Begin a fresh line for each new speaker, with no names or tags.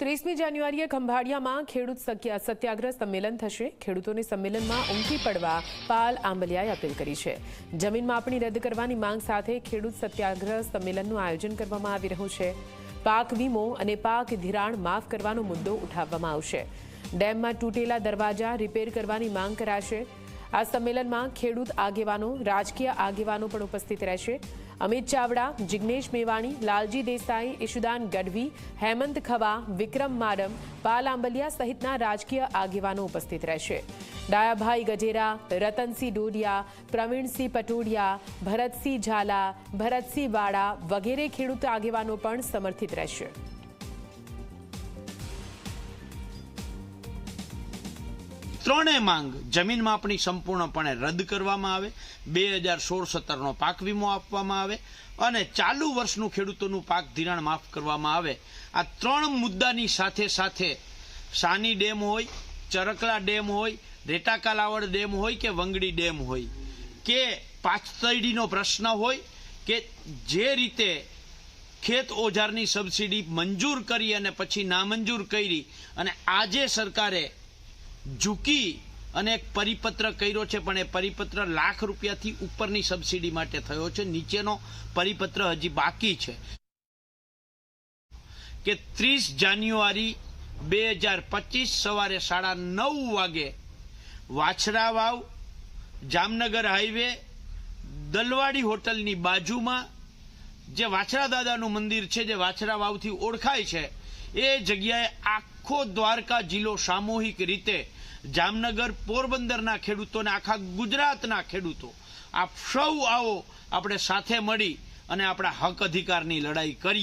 ત્રીસમી જાન્યુઆરીએ ખંભાળિયામાં ખેડૂત સત્યાગ્રહ સંમેલન થશે. ખેડૂતોને સંમેલનમાં ઉમટી પડવા પાલ આંબલિયાએ અપીલ કરી છે. જમીન માપણી રદ કરવાની માંગ સાથે ખેડૂત સત્યાગ્રહ સંમેલનનું આયોજન કરવામાં આવી રહ્યું છે. પાક વીમો અને પાક ધિરાણ માફ કરવાનો મુદ્દો ઉઠાવવામાં આવશે. ડેમમાં તૂટેલા દરવાજા રિપેર કરવાની માંગ કરાશે. આ સંમેલનમાં ખેડૂત આગેવાનો, રાજકીય આગેવાનો પણ ઉપસ્થિત રહેશે. અમિત ચાવડા, જિગ્નેશ મેવાણી, લાલજી દેસાઈ ઈશુદાન ગઢવી, હેમંત ખવા, વિક્રમ માડમ, પાલ આંબલિયા સહિતના રાજકીય આગેવાનો ઉપસ્થિત રહેશે. ડાયાભાઈ ગજેરા, રતનસિંહ ડોડિયા, પ્રવીણસિંહ પટોડિયા, ભરતસિંહ ઝાલા, ભરતસિંહ વાડા વગેરે ખેડૂત આગેવાનો પણ સમર્થિત રહેશે.
ત્રણેય માંગ જમીન માપણી સંપૂર્ણપણે રદ કરવામાં આવે. બે હજાર સોળ સત્તરનો પાક વીમો આપવામાં આવે અને ચાલુ વર્ષનું ખેડૂતોનું પાક ધિરાણ માફ કરવામાં આવે. આ ત્રણ મુદ્દાની સાથે સાથે સાની ડેમ હોય, ચરકલા ડેમ હોય, રેટાકાલાવડ ડેમ હોય કે વંગડી ડેમ હોય. કે પાછતડીનો પ્રશ્ન હોય કે જે રીતે ખેત ઓજારની સબસિડી મંજૂર કરી અને પછી નામંજૂર કરી અને આજે સરકારે ઝૂકી અને એક પરિપત્ર કર્યો છે, પણ એ પરિપત્ર લાખ રૂપિયાથી ઉપરની સબસિડી માટે થયો છે. નીચેનો પરિપત્ર હજી બાકી છે કે ત્રીસ જાન્યુઆરી બે હજાર પચીસ સવારે સાડા નવ વાગે વાછરા વાવ જામનગર હાઈવે દલવાડી હોટલની બાજુમાં જે વાછરા દાદાનું મંદિર છે, જે વાછરા વાવથી ઓળખાય છે, એ જગ્યાએ આખો દ્વારકા જિલ્લો સામૂહિક રીતે જામનગર પોરબંદરના ખેડૂતોને, આખા ગુજરાતના ખેડૂતો, આપ સૌ આવો, આપણે સાથે મળી અને આપણા હક અધિકારની લડાઈ કરીએ.